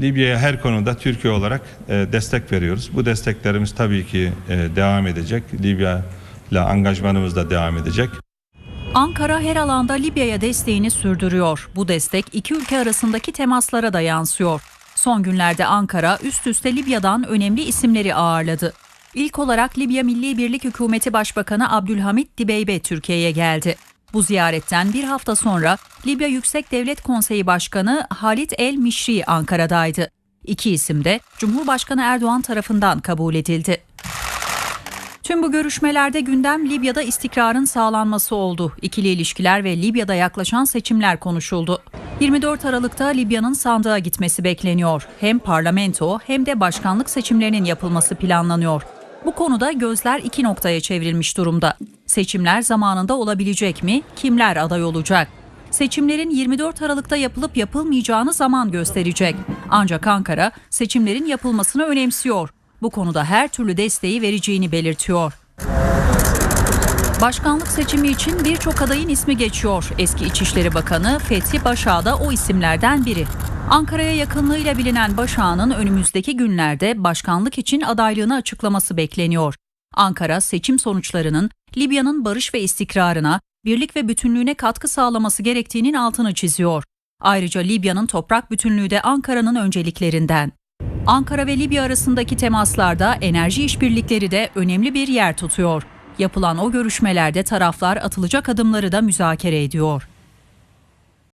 Libya'ya her konuda Türkiye olarak e, destek veriyoruz. Bu desteklerimiz tabii ki e, devam edecek. Libya ile angajmanımız da devam edecek. Ankara her alanda Libya'ya desteğini sürdürüyor. Bu destek iki ülke arasındaki temaslara da yansıyor. Son günlerde Ankara üst üste Libya'dan önemli isimleri ağırladı. İlk olarak Libya Milli Birlik Hükümeti Başbakanı Abdülhamit Dibeybe Türkiye'ye geldi. Bu ziyaretten bir hafta sonra Libya Yüksek Devlet Konseyi Başkanı Halit El Mişri Ankara'daydı. İki isim de Cumhurbaşkanı Erdoğan tarafından kabul edildi. Tüm bu görüşmelerde gündem Libya'da istikrarın sağlanması oldu. İkili ilişkiler ve Libya'da yaklaşan seçimler konuşuldu. 24 Aralık'ta Libya'nın sandığa gitmesi bekleniyor. Hem parlamento hem de başkanlık seçimlerinin yapılması planlanıyor. Bu konuda gözler iki noktaya çevrilmiş durumda. Seçimler zamanında olabilecek mi? Kimler aday olacak? Seçimlerin 24 Aralık'ta yapılıp yapılmayacağını zaman gösterecek. Ancak Ankara seçimlerin yapılmasını önemsiyor. Bu konuda her türlü desteği vereceğini belirtiyor. Başkanlık seçimi için birçok adayın ismi geçiyor. Eski İçişleri Bakanı Fethi Başağ da o isimlerden biri. Ankara'ya yakınlığıyla bilinen Başağ'ın önümüzdeki günlerde başkanlık için adaylığını açıklaması bekleniyor. Ankara seçim sonuçlarının Libya'nın barış ve istikrarına, birlik ve bütünlüğüne katkı sağlaması gerektiğinin altını çiziyor. Ayrıca Libya'nın toprak bütünlüğü de Ankara'nın önceliklerinden. Ankara ve Libya arasındaki temaslarda enerji işbirlikleri de önemli bir yer tutuyor. Yapılan o görüşmelerde taraflar atılacak adımları da müzakere ediyor.